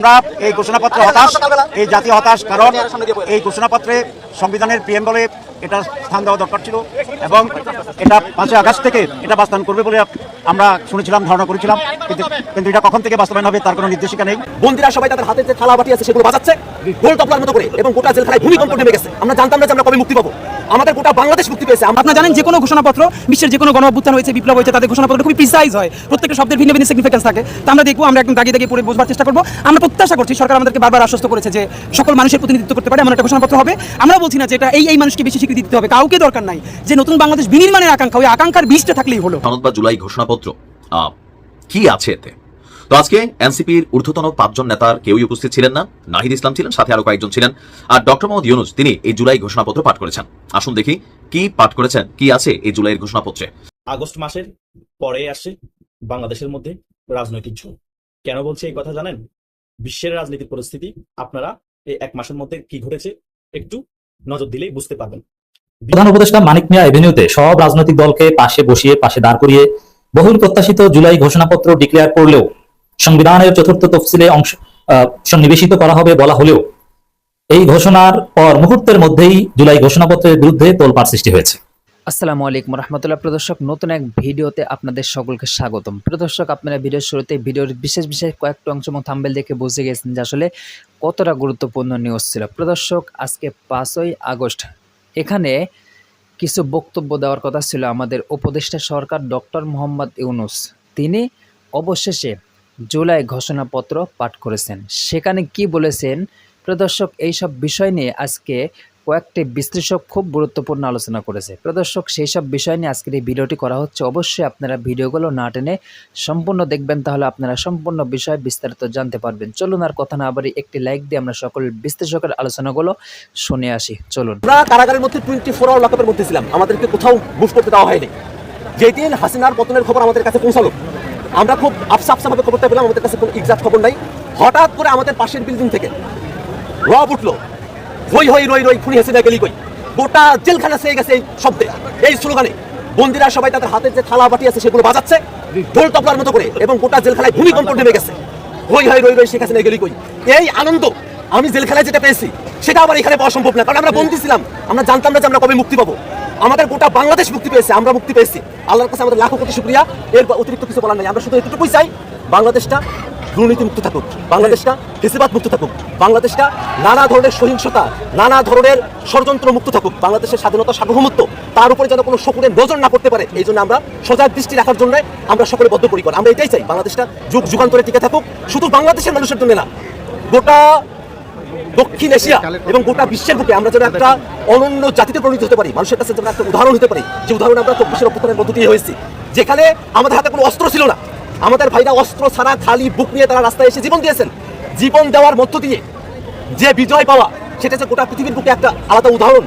আমরা এই ঘোষণাপত্র হতাশ, এই জাতীয় হতাশ, কারণ এই ঘোষণাপত্রে সংবিধানের পিএম বলে এটা স্থান দেওয়া দরকার ছিল এবং এটা পাঁচই আগস্ট থেকে এটা বাস্তবায়ন করবে বলে আমরা শুনেছিলাম ধারণা করেছিলাম কিন্তু কিন্তু এটা কখন থেকে বাস্তবায়ন হবে তার কোনো নির্দেশিকা নেই। বন্দিরা সবাই তাদের হাতে যে থালা বাটি আছে সেগুলো বাজাচ্ছে গোল টপলার মতো করে এবং গোটা জেলখানায় ভূমিকম্প নেমে গেছে। আমরা জানতাম না যে আমরা কবে মুক্তি পাবো। আমাদের গোটা বাংলাদেশ মুক্তি পেয়েছে। আপনারা জানেন যে কোনো ঘোষণাপত্র বিশ্বের যে কোনো গণ অভ্যুত্থান হয়েছে বিপ্লব হয়েছে তাদের ঘোষণাপত্র খুবই প্রিসাইজ হয়। প্রত্যেকটা শব্দের ভিন্ন ভিন্ন সিগনিফিকেন্স থাকে। তো আমরা দেখব আমরা একদম দাগিয়ে দাগিয়ে পড়ে বোঝবার চেষ্টা করব। আমরা প্রত্যাশা করছি সরকার আমাদেরকে বারবার আশ্বস্ত করেছে যে সকল মানুষের প্রতিনিধিত্ব করতে পারে এমন একটা ঘোষণাপত্র হবে। আমরা বলছি না যে এটা এই এই মানুষকে বেশি স্বীকৃতি দিতে হবে কাউকে দরকার নাই। যে নতুন বাংলাদেশ বিনির্মাণের আকাঙ্ক্ষা ওই আকাঙ্ক্ষার বীজটা থাকলেই হলো। বা জুলাই ঘোষণাপত্র কি আছে এতে? তো আজকে এনসিপির ঊর্ধ্বতন পাঁচজন নেতার কেউই উপস্থিত ছিলেন না। নাহিদ ইসলাম ছিলেন সাথে আরও কয়েকজন ছিলেন। আর ডক্টর মোহাম্মদ ইউনুস তিনি এই জুলাই ঘোষণাপত্র পাঠ করেছেন। আসুন দেখি কি পাঠ করেছেন কি আছে এই জুলাইয়ের ঘোষণাপত্রে? আগস্ট মাসের পরে আসে বাংলাদেশের মধ্যে রাজনৈতিক ঝোঁক। কেন বলছি এই কথা জানেন? বিশ্বের রাজনৈতিক পরিস্থিতি আপনারা এই এক মাসের মধ্যে কি ঘটেছে একটু নজর দিলেই বুঝতে পারবেন। প্রধান উপদেষ্টা মানিক মিয়া এভিনিউতে সব রাজনৈতিক দলকে পাশে বসিয়ে পাশে দাঁড় করিয়ে বহুল প্রত্যাশিত জুলাই ঘোষণাপত্র ডিক্লেয়ার করলেও সংবিধানের চতুর্থ তফসিলে অংশ সন্নিবেশিত করা হবে বলা হলেও এই ঘোষণার পর মুহূর্তের মধ্যেই জুলাই ঘোষণাপত্রের বিরুদ্ধে তোলপাড় সৃষ্টি হয়েছে। আসসালামু আলাইকুম রহমতুল্লাহ। প্রদর্শক নতুন এক ভিডিওতে আপনাদের সকলকে স্বাগতম। প্রদর্শক আপনারা ভিডিওর শুরুতে ভিডিওর বিশেষ বিশেষ কয়েকটা অংশ এবং থাম্বেল দেখে বুঝে গেছেন যে আসলে কতটা গুরুত্বপূর্ণ নিউজ ছিল। প্রদর্শক আজকে পাঁচই আগস্ট। এখানে কিছু বক্তব্য দেওয়ার কথা ছিল আমাদের উপদেষ্টা সরকার ডক্টর মোহাম্মদ ইউনুস। তিনি অবশেষে জুলাই ঘোষণাপত্র পাঠ করেছেন। সেখানে কি বলেছেন? প্রদর্শক এইসব বিষয় নিয়ে আজকে কয়েকটি বিশ্লেষক খুব গুরুত্বপূর্ণ আলোচনা করেছে। প্রদর্শক সেই সব বিষয় নিয়ে আজকের এই ভিডিওটি করা হচ্ছে। অবশ্যই আপনারা ভিডিওগুলো না টেনে সম্পূর্ণ দেখবেন, তাহলে আপনারা সম্পূর্ণ বিষয় বিস্তারিত জানতে পারবেন। চলুন আর কথা না বাড়ি, একটি লাইক দিয়ে আমরা সকল বিশ্লেষকের আলোচনাগুলো শুনে আসি। চলুন। আমরা কারাগারের মধ্যে টোয়েন্টি ফোর আওয়ার লকআপের মধ্যে ছিলাম। আমাদেরকে কোথাও মুভ করতে দেওয়া হয়নি। যেই দিন হাসিনার পতনের খবর আমাদের কাছে পৌঁছালো, আমরা খুব আফসা আফসা ভাবে খবরটা পেলাম, আমাদের কাছে কোনো এক্সাক্ট খবর নাই। হঠাৎ করে আমাদের পাশের বিল্ডিং থেকে রব উঠল। হই হই রই রই খুনি হাসিনা গেলি কই। গোটা জেলখানা সেয়ে গেছে এই শব্দে। এই স্লোগানে। বন্দিরা সবাই তাদের হাতের যে থালা বাটি আছে সেগুলো বাজাচ্ছে, ঢোল তবলার মতো করে এবং গোটা জেলখানায় ভূমিকম্প নেমে গেছে। হই হই রই রই শেখ হাসিনা গেলি কই। এই আনন্দ, আমি জেলখানায় যেটা পেয়েছি, সেটা আবার এখানে পাওয়া সম্ভব না। কারণ আমরা বন্দি ছিলাম, আমরা জানতাম না যে আমরা কবে মুক্তি পাবো। আমাদের গোটা বাংলাদেশ মুক্তি পেয়েছে, আমরা মুক্তি পেয়েছি। আল্লাহর কাছে আমাদের লাখো কোটি শুক্রিয়া। এর অতিরিক্ত কিছু বলার নাই, আমরা শুধু এতটুকুই চাই, বাংলাদেশটা দুর্নীতি মুক্ত থাকুক। বাংলাদেশটা ফেসিবাদ মুক্ত থাকুক। বাংলাদেশটা নানা ধরনের সহিংসতা, নানা ধরনের ষড়যন্ত্র মুক্ত থাকুক। বাংলাদেশের স্বাধীনতা সার্বভৌমত্ব, তার উপরে যেন কোনো শকুরের নজর না করতে পারে, এই জন্য আমরা সজাগ দৃষ্টি রাখার জন্য আমরা সকলে বদ্ধপরিকর। আমরা এটাই চাই, বাংলাদেশটা যুগ যুগান্তরে টিকে থাকুক। শুধু বাংলাদেশের মানুষের জন্য না, গোটা দক্ষিণ এশিয়া এবং গোটা বিশ্বের বুকে আমরা যেন একটা অনন্য জাতিতে পরিণত হতে পারি। মানুষের কাছে যেন একটা উদাহরণ হতে পারি। যে উদাহরণ আমরা চব্বিশের অভ্যুত্থানের মধ্য দিয়ে হয়েছি। যেখানে আমাদের হাতে কোনো অস্ত্র ছিল না। আমাদের ভাইরা অস্ত্র ছাড়া খালি বুক নিয়ে তারা রাস্তায় এসে জীবন দিয়েছেন। জীবন দেওয়ার মধ্য দিয়ে যে বিজয় পাওয়া, সেটা গোটা পৃথিবীর বুকে একটা আলাদা উদাহরণ,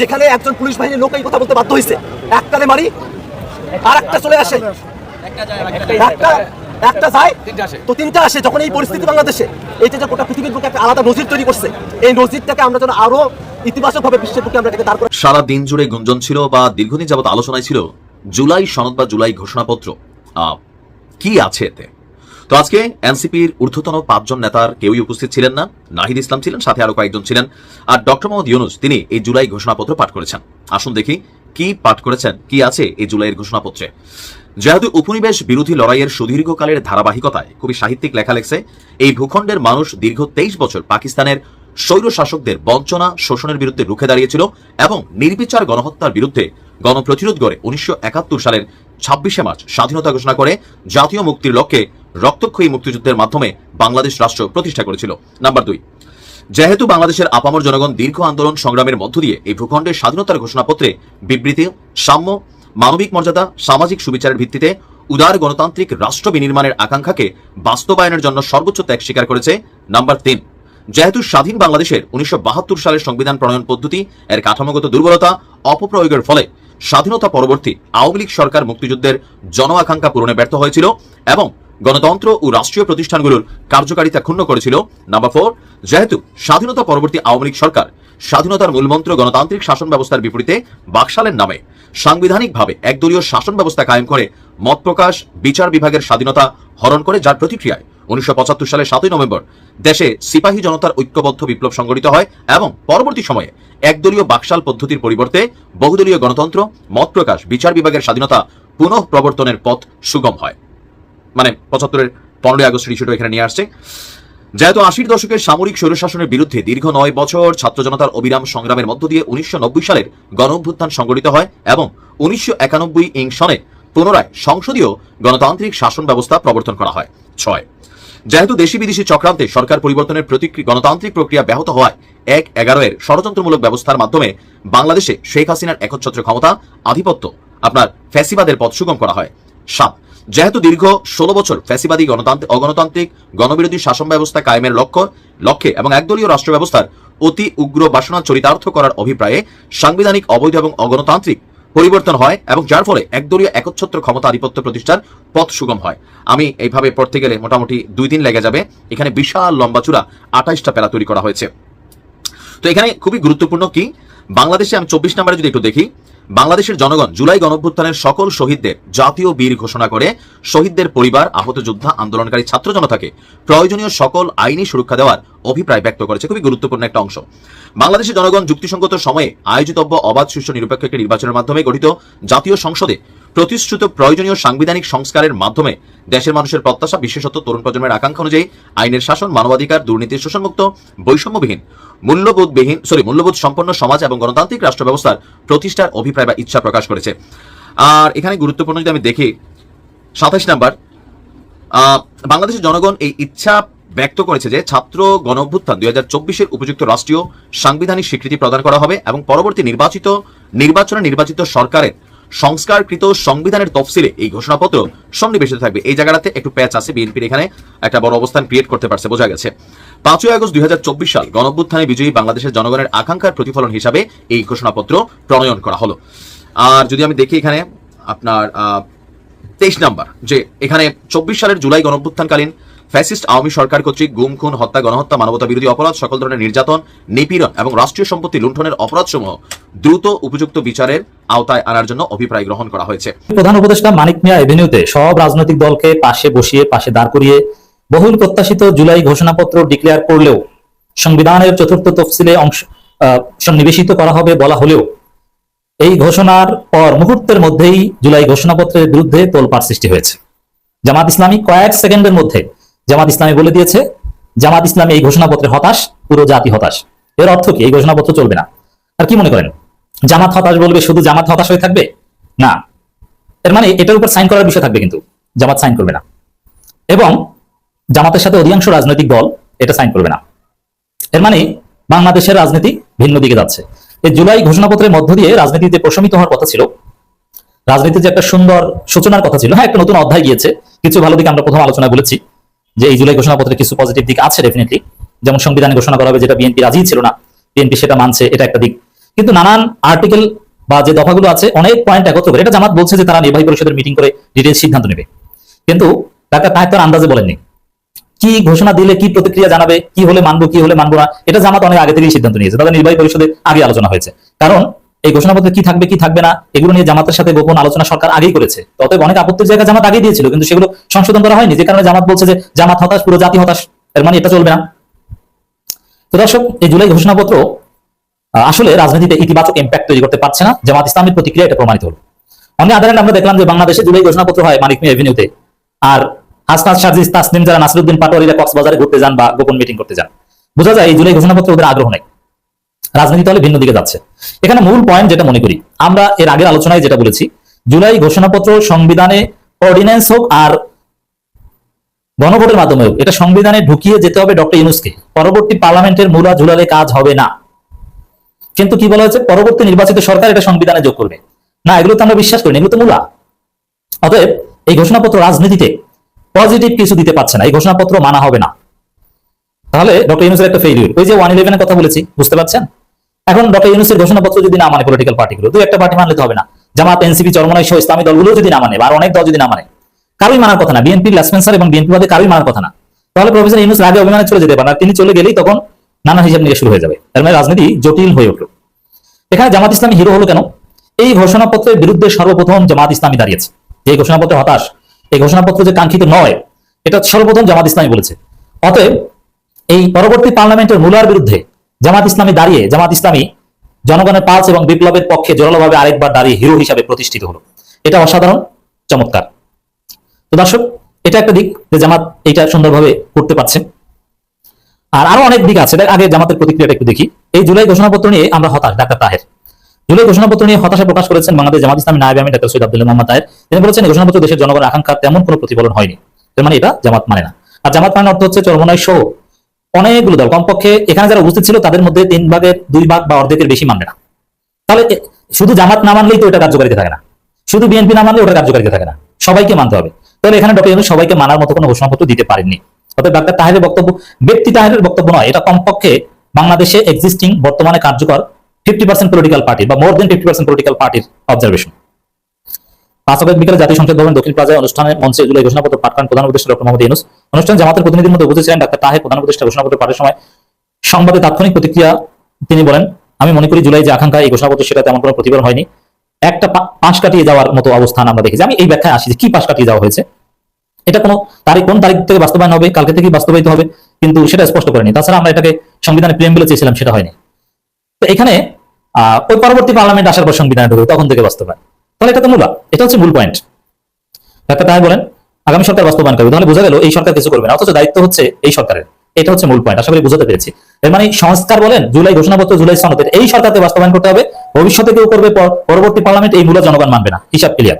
যেখানে একজন পুলিশ বাহিনীর লোক এই কথা বলতে বাধ্য হয়েছে। একটানে মারি আর একটা চলে আসে। একটা যায়, তো তিনটা আসে যখন এই পরিস্থিতি বাংলাদেশে। এইটা যে গোটা পৃথিবীর বুকে একটা আলাদা নজির তৈরি করছে। এই নজিরটাকে আমরা যেন আরও সারা দিন জুড়ে গুঞ্জন ছিল বা দীর্ঘদিন যাবত আলোচনায় ছিল জুলাই সনদ বা জুলাই ঘোষণাপত্র। কি আছে এতে? তো আজকে এনসিপির ঊর্ধ্বতন পাঁচজন নেতার কেউই উপস্থিত ছিলেন না। নাহিদ ইসলাম ছিলেন, সাথে আরও কয়েকজন ছিলেন। আর ডক্টর মোহাম্মদ ইউনুস, তিনি এই জুলাই ঘোষণাপত্র পাঠ করেছেন। আসুন দেখি কি পাঠ করেছেন, কি আছে এই জুলাইয়ের ঘোষণাপত্রে? যেহেতু উপনিবেশ বিরোধী লড়াইয়ের সুদীর্ঘকালের ধারাবাহিকতায় খুবই সাহিত্যিক লেখা লেখছে, এই ভূখণ্ডের মানুষ দীর্ঘ তেইশ বছর পাকিস্তানের স্বৈর শাসকদের বঞ্চনা শোষণের বিরুদ্ধে রুখে দাঁড়িয়েছিল এবং নির্বিচার গণহত্যার বিরুদ্ধে গণপ্রতিরোধ গড়ে উনিশশো একাত্তর সালের ছাব্বিশে মার্চ স্বাধীনতা ঘোষণা করে জাতীয় মুক্তির লক্ষ্যে রক্তক্ষয়ী মুক্তিযুদ্ধের মাধ্যমে বাংলাদেশ রাষ্ট্র প্রতিষ্ঠা করেছিল। নাম্বার দুই, যেহেতু বাংলাদেশের আপামর জনগণ দীর্ঘ আন্দোলন সংগ্রামের মধ্য দিয়ে এই ভূখণ্ডের স্বাধীনতার ঘোষণাপত্রে বিবৃতি, সাম্য, মানবিক মর্যাদা, সামাজিক সুবিচারের ভিত্তিতে উদার গণতান্ত্রিক রাষ্ট্র বিনির্মাণের আকাঙ্ক্ষাকে বাস্তবায়নের জন্য সর্বোচ্চ ত্যাগ স্বীকার করেছে। নাম্বার তিন, যেহেতু স্বাধীন বাংলাদেশের উনিশশো বাহাত্তর সালের সংবিধান প্রণয়ন পদ্ধতি এর কাঠামোগত দুর্বলতা, অপপ্রয়োগের ফলে স্বাধীনতা পরবর্তী আওয়ামী লীগ সরকার মুক্তিযুদ্ধের জন আকাঙ্ক্ষা পূরণে ব্যর্থ হয়েছিল এবং গণতন্ত্র ও রাষ্ট্রীয় প্রতিষ্ঠানগুলোর কার্যকারিতা ক্ষুণ্ণ করেছিল। নাম্বার ফোর, যেহেতু স্বাধীনতা পরবর্তী আওয়ামী লীগ সরকার স্বাধীনতার মূলমন্ত্র গণতান্ত্রিক শাসন ব্যবস্থার বিপরীতে বাকশালের নামে সাংবিধানিকভাবে একদলীয় শাসন ব্যবস্থা কায়েম করে মত প্রকাশ, বিচার বিভাগের স্বাধীনতা হরণ করে যার প্রতিক্রিয়ায় উনিশশো সালের সাতই নভেম্বর দেশে সিপাহী জনতার ঐক্যবদ্ধ বিপ্লব সংগঠিত হয় এবং পরবর্তী সময়ে একদলীয় বাকশাল পদ্ধতির পরিবর্তে বহুদলীয় গণতন্ত্র, মত প্রকাশ, বিচার বিভাগের স্বাধীনতা পুনঃ প্রবর্তনের পথ সুগম হয়। মানে পঁচাত্তরের পনেরোই আগস্টের ইস্যুটা এখানে নিয়ে আসছে। যেহেতু আশির দশকের সামরিক স্বৈরশাসনের বিরুদ্ধে দীর্ঘ নয় বছর ছাত্র জনতার অবিরাম সংগ্রামের মধ্য দিয়ে উনিশশো সালের গণ অভ্যুত্থান সংগঠিত হয় এবং উনিশশো একানব্বই ইং সনে পুনরায় সংসদীয় গণতান্ত্রিক শাসন ব্যবস্থা প্রবর্তন করা হয়। ছয় যেহেতু দেশি বিদেশি চক্রান্তে সরকার পরিবর্তনের প্রতিক্রিয়া, গণতান্ত্রিক প্রক্রিয়া ব্যাহত হওয়ায় এক এগারো এর ষড়যন্ত্রমূলক ব্যবস্থার মাধ্যমে বাংলাদেশে শেখ হাসিনার একচ্ছত্র ক্ষমতা আধিপত্য আপনার ফ্যাসিবাদের পথ সুগম করা হয়। সাত, যেহেতু দীর্ঘ ষোলো বছর ফ্যাসিবাদী গণতান্ত্রিক, অগণতান্ত্রিক গণবিরোধী শাসন ব্যবস্থা কায়েমের লক্ষ্য, লক্ষ্যে এবং একদলীয় রাষ্ট্র ব্যবস্থার অতি উগ্র বাসনা চরিতার্থ করার অভিপ্রায়ে সাংবিধানিক, অবৈধ এবং অগণতান্ত্রিক পরিবর্তন হয় এবং যার ফলে একদলীয় একচ্ছত্র ক্ষমতা আধিপত্য প্রতিষ্ঠার পথ সুগম হয়। আমি এইভাবে পড়তে গেলে মোটামুটি দুই দিন লেগে যাবে। এখানে বিশাল লম্বা চূড়া আঠাইশটা প্যারা তৈরি করা হয়েছে। তো এখানে খুবই গুরুত্বপূর্ণ কি, বাংলাদেশে আমি চব্বিশ নম্বরে যদি একটু দেখি, বাংলাদেশের জনগণ জুলাই গণঅভ্যুত্থানের সকল শহীদদের জাতীয় বীর ঘোষণা করে শহীদদের পরিবার, আহত যোদ্ধা, আন্দোলনকারী, ছাত্র জনতাকে প্রয়োজনীয় সকল আইনি সুরক্ষা দেওয়ার অভিপ্রায় ব্যক্ত করেছে। খুবই গুরুত্বপূর্ণ একটা অংশ। বাংলাদেশের জনগণ যুক্তিসঙ্গত সময়ে আয়োজিতব্য অবাধ সুষ্ঠু নিরপেক্ষ একটি নির্বাচনের মাধ্যমে গঠিত জাতীয় সংসদে প্রতিশ্রুত প্রয়োজনীয় সাংবিধানিক সংস্কারের মাধ্যমে দেশের মানুষের প্রত্যাশা, বিশেষত তরুণ প্রজন্মের আকাঙ্ক্ষা অনুযায়ী আইনের শাসন, মানবাধিকার দুর্নীতি শোষণমুক্ত, বৈষম্যবিহীন, মূল্যবোধবিহীন সরি মূল্যবোধ সম্পন্ন সমাজ এবং গণতান্ত্রিক রাষ্ট্র ব্যবস্থার প্রতিষ্ঠার অভিপ্রায় বা ইচ্ছা প্রকাশ করেছে। আর এখানে গুরুত্বপূর্ণ যদি আমি দেখি, সাতাশ নাম্বার বাংলাদেশের জনগণ এই ইচ্ছা ব্যক্ত করেছে যে ছাত্র গণ অভ্যুত্থান দুই হাজার চব্বিশের উপযুক্ত রাষ্ট্রীয় সাংবিধানিক স্বীকৃতি প্রদান করা হবে এবং পরবর্তী নির্বাচিত নির্বাচনে নির্বাচিত সরকারের সংস্কারকৃত সংবিধানের তফসিলে এই ঘোষণাপত্র সন্নিবেশিত থাকবে। এই জায়গাটাতে একটু প্যাচ আছে, বিএনপির এখানে একটা বড় অবস্থান ক্রিয়েট করতে পারছে, বোঝা গেছে। পাঁচই আগস্ট দুই হাজার চব্বিশ সাল গণঅভ্যুত্থানে বিজয়ী বাংলাদেশের জনগণের আকাঙ্ক্ষার প্রতিফলন হিসাবে এই ঘোষণাপত্র প্রণয়ন করা হলো। আর যদি আমি দেখি এখানে আপনার তেইশ নাম্বার, যে এখানে চব্বিশ সালের জুলাই গণঅভ্যুত্থানকালীন ফ্যাসিস্ট আওয়ামী সরকার কর্তৃক গুম, খুন, হত্যা, গণহত্যা, মানবতা বিরোধী অপরাধ, সকল ধরনের নির্যাতন, নিপীড়ন এবং রাষ্ট্রীয় সম্পত্তি লুণ্ঠনের অপরাধসমূহ দ্রুত উপযুক্ত বিচারের আওতায় আনার জন্য অভিপ্রায় গ্রহণ করা হয়েছে। প্রধান উপদেষ্টা মানিক মিয়া এভিনিউতে সব রাজনৈতিক দলকে পাশে বসিয়ে, পাশে দাঁড় করিয়ে বহুল প্রত্যাশিত জুলাই ঘোষণাপত্র ডিক্লেয়ার করলেও সংবিধানের চতুর্থ তফসিলে অংশ সন্নিবেশিত করা হবে বলা হলেও এই ঘোষণার পর মুহূর্তের মধ্যেই জুলাই ঘোষণাপত্রের বিরুদ্ধে তোলপাড় সৃষ্টি হয়েছে। জামাত ইসলামী কয়েক সেকেন্ডের মধ্যে জামাত ইসলামী বলে দিয়েছে, জামাত ইসলামী এই ঘোষণাপত্রে হতাশ, পুরো জাতি হতাশ। এর অর্থ কি? এই ঘোষণাপত্র চলবে না। আর কি মনে করেন? জামাত হতাশ বলবে শুধু জামাত হতাশ হয়ে থাকবে? না। এর মানে এটার উপর সাইন করার বিষয় থাকবে কিন্তু। জামাত সাইন করবে না। এবং জামাতের সাথে অধিকাংশ রাজনৈতিক দল এটা সাইন করবে না। এর মানে বাংলাদেশের রাজনীতি ভিন্ন দিকে যাচ্ছে। এই জুলাই ঘোষণাপত্রের মধ্য দিয়ে রাজনীতিতে প্রশমিত হওয়ার কথা ছিল। রাজনীতির যে একটা সুন্দর সূচনার কথা ছিল। হ্যাঁ একটা নতুন অধ্যায় গিয়েছে। কিছু ভালো দিকে আমরা প্রথম আলোচনা বলেছি। যে এই জুলাই ঘোষণাপত্রে কিছু পজিটিভ দিক আছে ডেফিনেটলি যেমন সংবিধানে ঘোষণা করা হবে যেটা বিএনপি রাজি ছিল না বিএনপি সেটা মানছে, এটা একটা দিক। কিন্তু নানান আর্টিকেল বা যে দফাগুলো আছে, অনেক পয়েন্ট একত্র করে, এটা জামাত বলছে যে তারা নির্বাহী পরিষদের মিটিং করে ডিটেলস সিদ্ধান্ত নেবে। কিন্তু ডাক্তার তাহের তার আন্দাজে বলেননি। কি ঘোষণা দিলে, কি প্রতিক্রিয়া জানাবে, কি হলে মানবো, কি হলে মানবো না, এটা জামাত অনেক আগে থেকেই সিদ্ধান্ত নিয়েছে। তাদের নির্বাহী পরিষদে আগে আলোচনা হয়েছে। কারণ এই ঘোষণাপত্রে কি থাকবে কি থাকবে না, এগুলো নিয়ে জামাতের সাথে গোপন আলোচনা সরকার আগেই করেছে। অতএব অনেক আপত্তির জায়গা জামাত আগে দিয়েছিল, কিন্তু সেগুলো সংশোধন করা হয়নি, যে কারণে জামাত বলছে যে জামাত হতাশ, পুরো জাতি হতাশ, এর মানে এটা চলবে না। তো দর্শক, এই জুলাই ঘোষণাপত্র আসলে রাজনীতিতে ইতিবাচক ইম্প্যাক্ট তৈরি করতে পারছে না, জামাত ইসলামের প্রতিক্রিয়া এটা প্রমাণিত হলো। অন্য আদারে আমরা দেখলাম যে বাংলাদেশে জুলাই ঘোষণাপত্র হয় মানিক এভিনিউতে আর হাসনাত সাজিদ তাসনিম, যারা নাসিরুদ্দিন পাটোয়ারিরা কক্সবাজারে ঘুরতে যান বা গোপন মিটিং করতে যান। বোঝা যায় এই জুলাই ঘোষণাপত্র ওদের আগ্রহ নেই। রাজনীতি তাহলে ভিন্ন দিকে যাচ্ছে। এখানে মূল পয়েন্ট যেটা মনে করি, আমরা এর আগের আলোচনায় যেটা বলেছি, জুলাই ঘোষণাপত্র সংবিধানে অর্ডিন্যান্স হোক আর গণভোটের মাধ্যমে হোক, এটা সংবিধানে ঢুকিয়ে যেতে হবে ডক্টর ইউনুসকে। পরবর্তী পার্লামেন্টের মূলা ঝুলালে কাজ হবে না। কিন্তু কি বলা হয়েছে? পরবর্তী নির্বাচিত সরকার এটা সংবিধানে যোগ করবে। না, এগুলো তো আমরা বিশ্বাস করি এগুলো তো মূলা। অতএব এই ঘোষণাপত্র রাজনীতিতে পজিটিভ কিছু দিতে পারছে না, এই ঘোষণাপত্র মানা হবে না। তাহলে ডক্টর ইউনুসের একটা ফেলিউর ওই যে ওয়ান ইলেভেনের কথা বলেছি, বুঝতে পারছেন? এখন ডক্টর ইউনুসের ঘোষণাপত্র যদি না মানে পলিটিক্যাল পার্টিগুলো দু একটা পার্টি মানলে তো হবে না। জামাত এনসিপি চরমনাই সহ ইসলামী দলগুলো যদি না মানে আর অনেক দল যদি না মানে কারোই মানার কথা না। বিএনপির লেসপেন্সার এবং বিএনপি বাদে কারোই মানার কথা না। তাহলে প্রফেসর ইউনুস আগে অভিমানে চলে যেতে পারেন তিনি চলে গেলেই তখন নানা হিসাব নিয়ে শুরু হয়ে যাবে। তার মানে রাজনীতি জটিল হয়ে উঠল। এখানে জামাত ইসলামী হিরো হলো কেন? এই ঘোষণাপত্রের বিরুদ্ধে সর্বপ্রথম জামাত ইসলামী দাঁড়িয়েছে। এই ঘোষণাপত্র হতাশ, এই ঘোষণাপত্র যে কাঙ্ক্ষিত নয়, এটা সর্বপ্রথম জামাত ইসলামী বলেছে। অতএব এই পরবর্তী পার্লামেন্টের মূলার বিরুদ্ধে জামাত ইসলামী দাঁড়িয়ে, জামাত ইসলামী জনগণের পালস এবং বিপ্লবের পক্ষে জোরালোভাবে আরেকবার দাঁড়িয়ে হিরো হিসাবে প্রতিষ্ঠিত হলো। এটা অসাধারণ, চমৎকার। তো দর্শক, এটা একটা দিক যে জামাত এটা সুন্দরভাবে করতে পারছে। আর আরও অনেক দিক আছে আগে জামাতের প্রতিক্রিয়াটা একটু দেখি। এই জুলাই ঘোষণাপত্র নিয়ে আমরা হতাশ, ডাক্তার তাহের। জুলাই ঘোষণাপত্র নিয়ে হতাশা প্রকাশ করেছেন বাংলাদেশ জামাত ইসলামী নায়েব আমি ডাক্তার সৈয়দ আব্দুল্লাহ মোহাম্মদ তাহের। তিনি বলেছেন ঘোষণাপত্র দেশের জনগণের আকাঙ্ক্ষা তেমন কোনো প্রতিফলন হয়নি। এর মানে এটা জামাত মানে না। আর জামাত মানে অর্থ হচ্ছে চরমনায় সহ অনেকগুলো দল, কমপক্ষে এখানে যারা উপস্থিত ছিল তাদের মধ্যে তিন ভাগের দুই ভাগ বা অর্ধেকের বেশি মানবে না। তাহলে শুধু জামাত না মানলেই তো এটা কার্যকারিতা থাকে না। শুধু বিএনপি না মানলে ওটা কার্যকারিতা থাকে না। সবাইকে মানতে হবে। তাহলে এখানে ডক্টর সবাইকে মানার মতো কোনো ঘোষণাপত্র দিতে পারেননি। অর্থাৎ ডাক্তার তাহেরের বক্তব্য, ব্যক্তি তাহেরের বক্তব্য নয়, এটা কমপক্ষে বাংলাদেশে এক্সিস্টিং বর্তমানে কার্যকর ফিফটি পার্সেন্ট পলিটিক্যাল পার্টি বা more than fifty percent political পার্টির অবজারভেশন পাঁচ আগস্ট বিকেলে জাতীয় সংসদ ভবন দক্ষিণ প্লাজায় অনুষ্ঠানে মঞ্চে জুলাই ঘোষণাপত্র পাঠ করেন প্রধান উপদেষ্টা ডক্টর মোহাম্মদ ইউনুস। অনুষ্ঠানে জামাতের প্রতিনিধির মধ্যে উপস্থিত ডাক্তার তাহের, প্রধান উপদেষ্টা ঘোষণাপত্র পাঠের সময় সংবাদে তাৎক্ষণিক প্রতিক্রিয়া তিনি বলেন, আমি মনে করি জুলাই যে আকাঙ্ক্ষা, এই ঘোষণাপত্র সেটা তেমন কোনো প্রতিফলন হয়নি। একটা পাশ কাটিয়ে যাওয়ার মতো অবস্থান আমরা দেখেছি। আমি এই ব্যাখ্যায় আসি কি পাশ কাটিয়ে যাওয়া হয়েছে। এটা কোনো তারিখ, কোন তারিখ থেকে বাস্তবায়ন হবে, কালকে থেকে বাস্তবায়িত হবে, কিন্তু সেটা স্পষ্ট করেনি। তাছাড়া আমরা এটাকে সংবিধানে প্রেম বলে চেয়েছিলাম, সেটা হয়নি। তো এখানে ওই পরবর্তী পার্লামেন্ট আসার পর সংবিধানে ঢুকবে তখন থেকে বাস্তবায়ন। তাহলে এটা তো মূল, এটা হচ্ছে মূল পয়েন্ট ডাক্তার তাই বলেন, আগামী সরকার বাস্তবায়ন করবে। তাহলে বোঝা গেল এই সরকার কিছু করবে না, অথচ দায়িত্ব হচ্ছে এই সরকারের। এটা হচ্ছে মূল পয়েন্ট আশা করি বুঝতে পেরেছি। এর মানে সংস্কার বলেন, জুলাই ঘোষণাপত্র, জুলাই সনদের, এই সরকারকে বাস্তবায়ন করতে হবে। ভবিষ্যতে কেউ করবে পর- পরবর্তী পার্লামেন্ট এই মূল জনগণ মানবে না। হিসাব ক্লিয়ার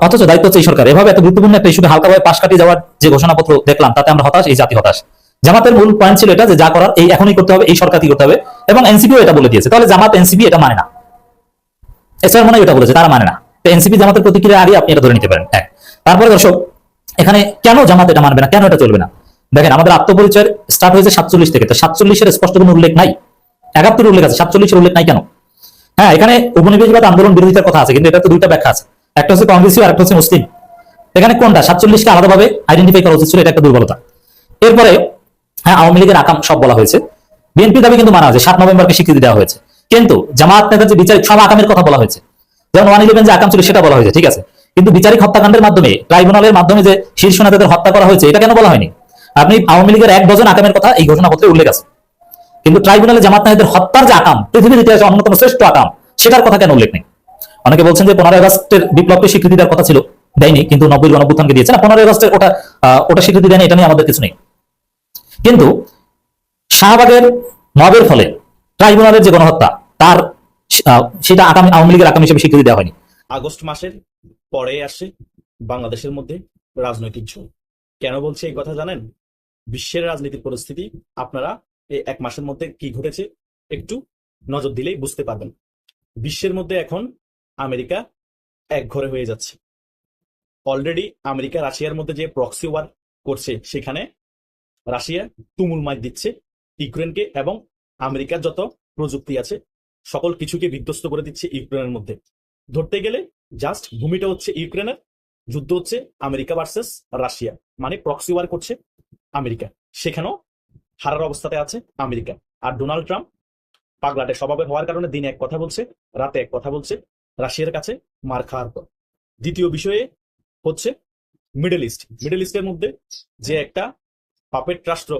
অথচ দায়িত্ব হচ্ছে এই সরকার। এভাবে এত গুরুত্বপূর্ণ একটা ইস্যুকে হালকাভাবে পাশ কাটিয়ে যাওয়ার যে ঘোষণাপত্র দেখলাম, তাতে আমরা হতাশ, এই জাতি হতাশ। জামাতের মূল পয়েন্ট ছিল এটা যে যা করার, এই এখনই করতে হবে, এই সরকারই করতে হবে? এবং এনসিপিও এটা বলে দিয়েছে। তাহলে জামাত এনসিপি এটা মানে না। এসআর মনে এটা বলেছে, তারা মানে না। তো এনসিপি জামাতের প্রতিক্রিয়া আগে আপনি এটা ধরে নিতে পারেন। এক। তারপরে দর্শক, এখানে কেন জামাত এটা মানবে না? কেন এটা চলবে না? দেখেন, আমাদের আত্মপরিচয় স্টার্ট হয়েছে সাতচল্লিশ থেকে। তো সাতচল্লিশের স্পষ্ট কোনো উল্লেখ নাই। একাত্তর উল্লেখ আছে। সাতচল্লিশের উল্লেখ নাই কেন? হ্যাঁ এখানে উপনিবেশবাদ আন্দোলন বিরোধিতার কথা আছে, কিন্তু এটা তো দুইটা ব্যাখ্যা আছে। একটা হচ্ছে কংগ্রেসি আর একটা হচ্ছে মুসলিম। এখানে কোনটা? সাতচল্লিশকে আলাদাভাবে আইডেন্টিফাই করা উচিত ছিল, এটা একটা দুর্বলতা। এরপরে হ্যাঁ আওয়ামী লীগের আকাম সব বলা হয়েছে। বিএনপি দাবি কিন্তু মানা হয়েছে সাত নভেম্বরকে স্বীকৃতি দেওয়া হয়েছে। কিন্তু জামাত নেতার যে বিচারিক সব আকামের কথা বলা হয়েছে। যেমন ওয়ান ইলেভেন যে আকাম ছিল সেটা বলা হয়েছে, ঠিক আছে? কিন্তু বিচারিক হত্যাকাণ্ডের মাধ্যমে, ট্রাইব্যুনালের মাধ্যমে যে শীর্ষ নেতাদের হত্যা করা হয়েছে, এটা কেন বলা হয়নি? আপনি আওয়ামী লীগের এক ডজন আকামের কথা এই ঘোষণাপত্রে উল্লেখ আছে। কিন্তু ট্রাইব্যুনালে জামাত, নেতাদের হত্যার যে আকাম, পৃথিবীর ইতিহাসে অন্যতম শ্রেষ্ঠ আকাম, সেটার কথা কেন উল্লেখ নেই? অনেকে বলছেন যে পনেরোই আগস্টের বিপ্লবকে স্বীকৃতি দেওয়ার কথা ছিল, দেয়নি, কিন্তু নব্বই গণভ্যুত্থানকে দিয়েছে। না, পনেরোই আগস্টের ওটা ওটা স্বীকৃতি দেয়নি, এটা নিয়ে আমাদের কিছু নেই। কিন্তু শাহবাগের মবের ফলে ট্রাইব্যুনালের যে গণহত্যা, তার সেটা আগামী আওয়ামী লীগের আগামী হিসেবে স্বীকৃতি দেওয়া হয়নি। আগস্ট মাসের পরে আসে বাংলাদেশের মধ্যে রাজনৈতিক ঝোঁক। কেন বলছি এই কথা জানেন? বিশ্বের রাজনীতির পরিস্থিতি, আপনারা এই এক মাসের মধ্যে কি ঘটেছে একটু নজর দিলেই বুঝতে পারবেন। বিশ্বের মধ্যে এখন আমেরিকা এক ঘরে হয়ে যাচ্ছে। অলরেডি আমেরিকা রাশিয়ার মধ্যে যে প্রক্সি ওয়ার করছে, সেখানে রাশিয়া তুমুল মাছ দিচ্ছে ইউক্রেনকে এবং আমেরিকার যত প্রযুক্তি আছে, সকল কিছুকে বিধ্বস্ত করে দিচ্ছে ইউক্রেনের মধ্যে। ধরতে গেলে জাস্ট ভূমিটা হচ্ছে ইউক্রেনের, যুদ্ধ হচ্ছে আমেরিকা ভার্সেস রাশিয়া মানে প্রক্সি ওয়ার করছে আমেরিকা। সেখানেও হারার অবস্থাতে আছে আমেরিকা। আর ডোনাল্ড ট্রাম্প পাগলাটে স্বভাবের হওয়ার কারণে দিনে এক কথা বলছে, রাতে এক কথা বলছে, রাশিয়ার কাছে মার খাওয়ার পর। দ্বিতীয় বিষয়ে হচ্ছে মিডল ইস্ট। মিডল ইস্টের মধ্যে যে একটা পাপেট রাষ্ট্র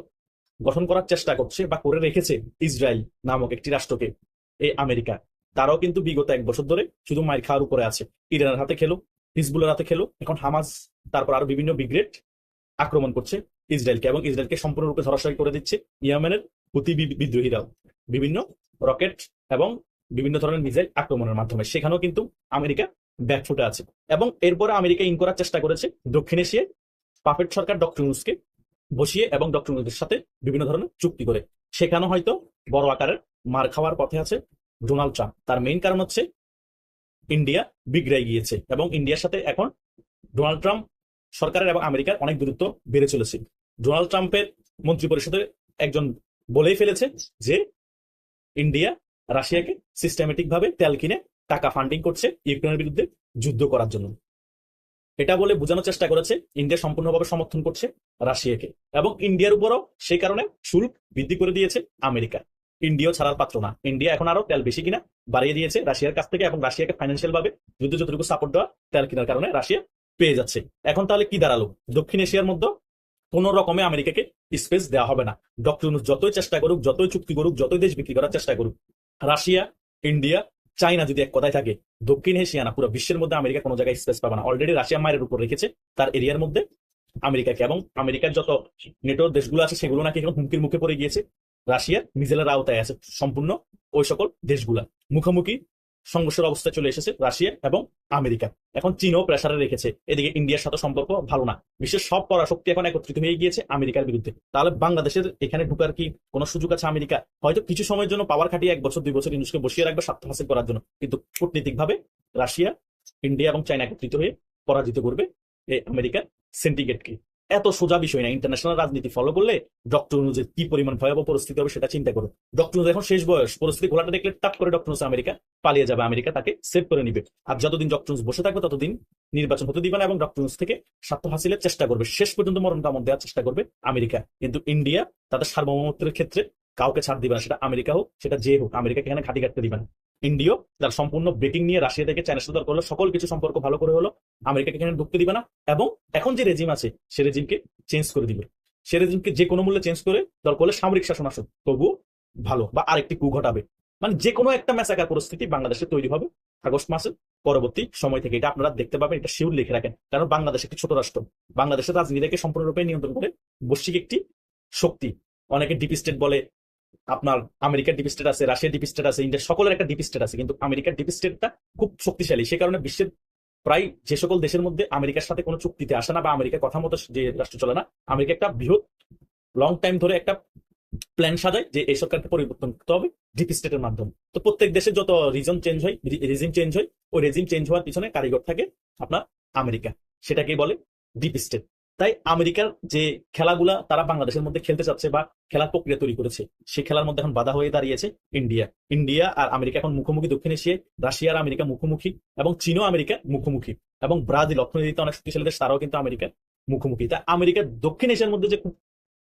গঠন করার চেষ্টা করছে বা করে রেখেছে ইসরায়েল নামক একটি রাষ্ট্রকে, এই আমেরিকা। তারাও কিন্তু বিগত এক বছর ধরে শুধু মায়ের খাওয়ার উপরে আছে। ইরানের হাতে খেলো হিজবুলের হাতে খেলো। এখন হামাজ তারপর আরও বিভিন্ন ব্রিগেড আক্রমণ করছে ইসরায়েলকে এবং ইসরায়েলকে সম্পূর্ণরূপে ধরাশায়ী করে দিচ্ছে ইয়েমেনের হুতি বিদ্রোহীরাও। বিভিন্ন রকেট এবং বিভিন্ন ধরনের মিসাইল আক্রমণের মাধ্যমে। সেখানেও কিন্তু আমেরিকা ব্যাকফুটে আছে। এবং এরপরে আমেরিকা ইন করার চেষ্টা করেছে দক্ষিণ এশিয়ায়। পাপেট সরকার, ডক্টর ইউনুসকে বসিয়ে এবং ডক্টর ইউনুসের সাথে বিভিন্ন ধরনের চুক্তি করে। সেখানে হয়তো বড় আকারের মার খাওয়ার পথে আছে ডোনাল্ড ট্রাম্প। তার মেইন কারণ হচ্ছে ইন্ডিয়া বিগড়াই গিয়েছে এবং ইন্ডিয়ার সাথে এখন ডোনাল্ড ট্রাম্প সরকারের এবং আমেরিকার অনেক দূরত্ব বেড়ে চলেছে। ডোনাল্ড ট্রাম্পের মন্ত্রী পরিষদের একজন বলেই ফেলেছে যে ইন্ডিয়া রাশিয়াকে সিস্টেমেটিক ভাবে তেল কিনে টাকা ফান্ডিং করছে ইউক্রেনের বিরুদ্ধে যুদ্ধ করার জন্য। এটা বলে বোঝানোর চেষ্টা করেছে ইন্ডিয়া সম্পূর্ণভাবে সমর্থন করছে রাশিয়াকে। এবং ইন্ডিয়ার উপরও সেই কারণে শুল্ক বৃদ্ধি করে দিয়েছে আমেরিকা। ইন্ডিয়াও ছাড়ার পাত্র না। ইন্ডিয়া এখন আরও তেল বেশি কিনা বাড়িয়ে দিয়েছে রাশিয়ার কাছ থেকে এবং রাশিয়াকে ফাইন্যান্সিয়াল ভাবে যুদ্ধ যতটুকু সাপোর্ট দেওয়া তেল কেনার কারণে রাশিয়া পেয়ে যাচ্ছে। এখন তাহলে কি দাঁড়াল? দক্ষিণ এশিয়ার মধ্যে কোন রকমে আমেরিকাকে স্পেস দেওয়া হবে না। ডক্টর যতই চেষ্টা করুক, যতই চুক্তি করুক, যতই দেশ বিক্রি করার চেষ্টা করুক, রাশিয়া, ইন্ডিয়া চাইনা যদি এক কথায় থাকে, দক্ষিণ এশিয়া না পুরো বিশ্বের মধ্যে আমেরিকা কোনো জায়গায় স্পেস পাবে না। অলরেডি রাশিয়া মায়ের উপর রেখেছে, তার এরিয়ার মধ্যে আমেরিকাকে। এবং আমেরিকার যত নেটোর দেশগুলো আছে, সেগুলো নাকি এখন হুমকির মুখে পড়ে গিয়েছে। রাশিয়ার মিজেলের আওতায় আছে সম্পূর্ণ ওই সকল দেশগুলা। মুখোমুখি সংঘর্ষের অবস্থায় চলে এসেছে রাশিয়া এবং আমেরিকা। এখন চীনও প্রেসারে রেখেছে। এদিকে ইন্ডিয়ার সাথে সম্পর্ক ভালো না। বিশ্বের সব পরাশক্তি এখন একত্রিত হয়ে গিয়েছে আমেরিকার বিরুদ্ধে। তাহলে বাংলাদেশের এখানে ঢুকার কি কোনো সুযোগ আছে আমেরিকা? হয়তো কিছু সময়ের জন্য পাওয়ার খাটিয়ে এক বছর, দুই বছর ইউনুসকে বসিয়ে রাখবে স্বার্থ হাসিল করার জন্য। কিন্তু কূটনীতিকভাবে রাশিয়া, ইন্ডিয়া এবং চায়না একত্রিত হয়ে পরাজিত করবে এই আমেরিকার সেন্টিগ্রেটকে এত সোজা বিষয় না ইন্টারন্যাশনাল রাজনীতি ফলো করলে ডক্টর অনুযায়ী কি পরিমাণ ভয়াবহ পরিস্থিতি হবে সেটা চিন্তা করো। ডক্টর এখন শেষ বয়স, পরিস্থিতি ঘোলাটা দেখলে টাপ করে ডক্টর আমেরিকা, পালিয়ে যাবে আমেরিকা, তাকে সেভ করে নিবে। আর যতদিন ডক্টর বসে থাকবে, ততদিন নির্বাচন হতে দিবে না এবং ডক্টর থেকে স্বার্থ হাসিলের চেষ্টা করবে। শেষ পর্যন্ত মরণ কামড় দেওয়ার চেষ্টা করবে আমেরিকা। কিন্তু ইন্ডিয়া তাদের সার্বভৌমত্বের ক্ষেত্রে কাউকে ছাড় দিবে না, সেটা আমেরিকা হোক, সেটা যে হোক, আমেরিকাকে এখানে ঘাটি কাটতে দিবে না। ইন্ডিও তার সম্পূর্ণ ব্রেকিং নিয়ে রাশিয়া থেকে চায়নার সাথে করল, সকল কিছু সম্পর্ক ভালো করে হলো আমেরিকাকে এখানে ঢুকতে দিবে না। এবং এখন যে রেজিম আছে, সে রেজিমকে চেঞ্জ করে দিবে। সে রেজিমকে যে কোনো মূল্যে চেঞ্জ করে দরকার সামরিক শাসন আসুক। তবুও ভালো বা আরেকটি কু ঘটাবে। মানে যে কোনো একটা ম্যাসাকার পরিস্থিতি বাংলাদেশে তৈরি হবে আগস্ট মাসের পরবর্তী সময় থেকে। এটা আপনারা দেখতে পাবেন, এটা শিউর লিখে রাখেন। কারণ বাংলাদেশ একটি ছোট রাষ্ট্র। বাংলাদেশের রাজনীতিকে সম্পূর্ণরূপে নিয়ন্ত্রণ করে বৈশ্বিক একটি শক্তি। অনেকে ডিপ স্টেট বলে, আপনার আমেরিকার ডিপ স্টেট আছে, রাশিয়ার ডিপ স্টেট আছে, ইন্ডিয়ার সকলের একটা ডিপ স্টেট আছে। কিন্তু আমেরিকার ডিপ স্টেটটা খুব শক্তিশালী। সে কারণে বিশ্বের প্রায় যে সকল দেশের মধ্যে আমেরিকার সাথে কোনো চুক্তিতে আসে না বা আমেরিকার কথা মতো যে রাষ্ট্র চলে না, আমেরিকা একটা বৃহৎ লং টাইম ধরে একটা প্ল্যান সাজায় যে এই সরকারকে পরিবর্তন করতে হবে ডিপ স্টেটের মাধ্যমে। তো প্রত্যেক দেশে যত রিজন চেঞ্জ হয় রেজিম চেঞ্জ হয়, ওই রেজিম চেঞ্জ হওয়ার পিছনে কারিগর থাকে আপনার আমেরিকা। সেটাকেই বলে ডিপ স্টেট তাই আমেরিকার যে খেলাগুলা তারা বাংলাদেশের মধ্যে খেলতে চাচ্ছে বা খেলার প্রক্রিয়া তৈরি করেছে, সেই খেলার মধ্যে এখন বাধা হয়ে দাঁড়িয়েছে ইন্ডিয়া। ইন্ডিয়া আর আমেরিকা এখন মুখোমুখি, দক্ষিণ এশিয়ায় রাশিয়া আর আমেরিকা মুখোমুখি এবং চীনও আমেরিকা মুখোমুখি এবং ব্রাজিল অর্থনীতিতে অনেক শক্তিশালী দেশ, তারাও কিন্তু আমেরিকার মুখোমুখি। তা আমেরিকা দক্ষিণ এশিয়ার মধ্যে যে খুব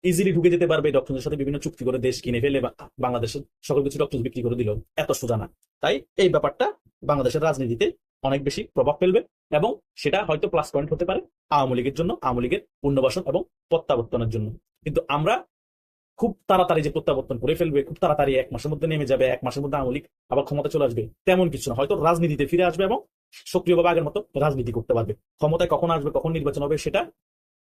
ইজিলি ঢুকে যেতে পারবে ডক্টরদের সাথে বিভিন্ন চুক্তি করে দেশ কিনে ফেলে বা বাংলাদেশের সকল কিছু ডক্টর বিক্রি করে দিল, এত সোজা না। তাই এই ব্যাপারটা বাংলাদেশের রাজনীতিতে অনেক বেশি প্রভাব ফেলবে এবং সেটা হয়তো প্লাস পয়েন্ট হতে পারে আওয়ামী লীগের জন্য, আওয়ামী লীগের পুনর্বাসন এবং প্রত্যাবর্তনের জন্য। কিন্তু আমরা খুব তাড়াতাড়ি যে প্রত্যাবর্তন করে ফেলবে, খুব তাড়াতাড়ি এক মাসের মধ্যে নেমে যাবে, এক মাসের মধ্যে আওয়ামী লীগ আবার ক্ষমতা চলে আসবে, তেমন কিছু না। হয়তো রাজনীতিতে ফিরে আসবে এবং সক্রিয়ভাবে আগের মতো রাজনীতি করতে পারবে। ক্ষমতায় কখন আসবে, কখন নির্বাচন হবে, সেটা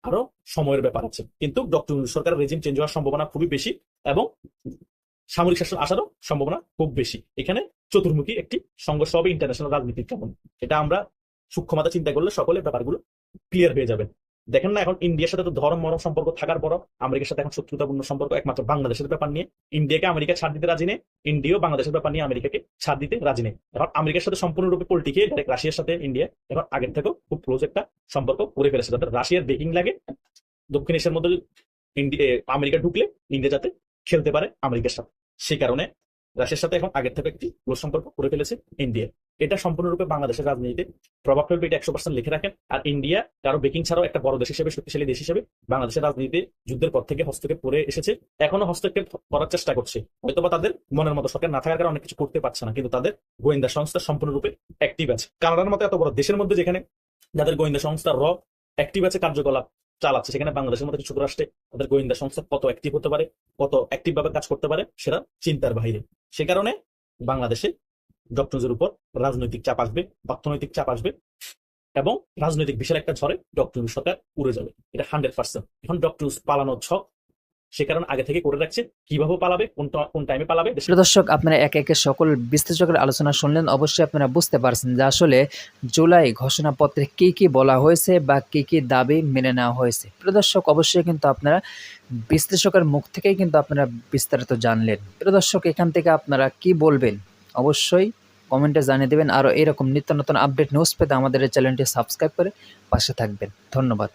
আরও সময়ের ব্যাপার আছে। কিন্তু ডক্টর সরকারের রেজিম চেঞ্জ হওয়ার সম্ভাবনা খুবই বেশি এবং সামরিক শাসন আসারও সম্ভাবনা খুব বেশি। এখানে চতুর্মুখী একটি সংঘর্ষ হবে ইন্টারন্যাশনাল রাজনীতির কেমন? এটা আমরা সূক্ষ্মতা চিন্তা করলে সকলের ব্যাপারগুলো ক্লিয়ার হয়ে যাবে। দেখেন না এখন ইন্ডিয়ার সাথে তো ধর্ম, মরম সম্পর্ক থাকার পরও আমেরিকার সাথে এখন শত্রুতাপূর্ণ সম্পর্ক একমাত্র বাংলাদেশের ব্যাপার নিয়ে ইন্ডিয়াকে আমেরিকা ছাড় দিতে রাজি নেই, ইন্ডিয়াও বাংলাদেশের ব্যাপার নিয়ে আমেরিকাকে ছাড় দিতে রাজি নেই। এখন আমেরিকার সাথে সম্পূর্ণরূপে পল্টিকে ডাইরেক্ট রাশিয়ার সাথে ইন্ডিয়া এখন আগের থেকেও খুব ক্লোজ একটা সম্পর্ক করে ফেলেছে। যাতে রাশিয়ার বেকিং লাগে, দক্ষিণ এশিয়ার মধ্যে ইন্ডিয়া আমেরিকা ঢুকলে ইন্ডিয়া যাতে খেলতে পারে আমেরিকার সাথে। সেই কারণে রাশিয়ার সাথে এখন আগের থেকে একটি ক্লোজ সম্পর্ক করে ফেলেছে ইন্ডিয়া এটা সম্পূর্ণরূপে বাংলাদেশের রাজনীতিতে প্রভাব ফেলবে, এটা একশো পার্সেন্ট লিখে রাখেন। আর ইন্ডিয়া কারও বেকিং ছাড়াও একটা বড় দেশ হিসেবে, শক্তিশালী দেশ হিসেবে বাংলাদেশের রাজনীতিতে যুদ্ধের পর থেকে হস্তক্ষেপ করে এসেছে। এখনও হস্তক্ষেপ করার চেষ্টা করছে। হয়তোবা তাদের মনের মতো সরকার না থাকার কারণে অনেক কিছু করতে পারছে না, কিন্তু তাদের গোয়েন্দা সংস্থা সম্পূর্ণরূপে অ্যাক্টিভ আছে। কানাডার মতো এত বড় দেশের মধ্যে যেখানে যাদের গোয়েন্দা সংস্থা র অ্যাক্টিভ আছে, কার্যকলাপ চালাচ্ছে সেখানে বাংলাদেশের মতো কিছু রাষ্ট্রে তাদের গোয়েন্দা সংস্থা কত অ্যাক্টিভ হতে পারে, কত অ্যাক্টিভ ভাবে কাজ করতে পারে, সেটা চিন্তার বাইরে। সে কারণে বাংলাদেশে ডক্টরজের উপর রাজনৈতিক চাপ আসবে, অর্থনৈতিক চাপ আসবে এবং রাজনৈতিক বিশাল একটা ঝড়ে ডক্টর সরকার উড়ে যাবে। এটা হান্ড্রেড পার্সেন্ট এখন ডক্টর পালানোর ছক সে কারণ আগে থেকে করে রাখছে, কীভাবে পালাবে, কোন কোন টাইমে পালাবে দর্শক, আপনারা একে একে সকল বিশ্লেষকের আলোচনা শুনলেন। অবশ্যই আপনারা বুঝতে পারছেন যে আসলে জুলাই ঘোষণাপত্রে কি কি বলা হয়েছে বা কি কি দাবি মেনে নেওয়া হয়েছে। দর্শক, অবশ্যই কিন্তু আপনারা বিশ্লেষকের মুখ থেকেই কিন্তু আপনারা বিস্তারিত জানলেন। দর্শক, এখান থেকে আপনারা কি বলবেন? অবশ্যই কমেন্টে জানিয়ে দেবেন। আরও এরকম নিত্য নতুন আপডেট নিউজ পেতে আমাদের এই চ্যানেলটি সাবস্ক্রাইব করে পাশে থাকবেন। ধন্যবাদ।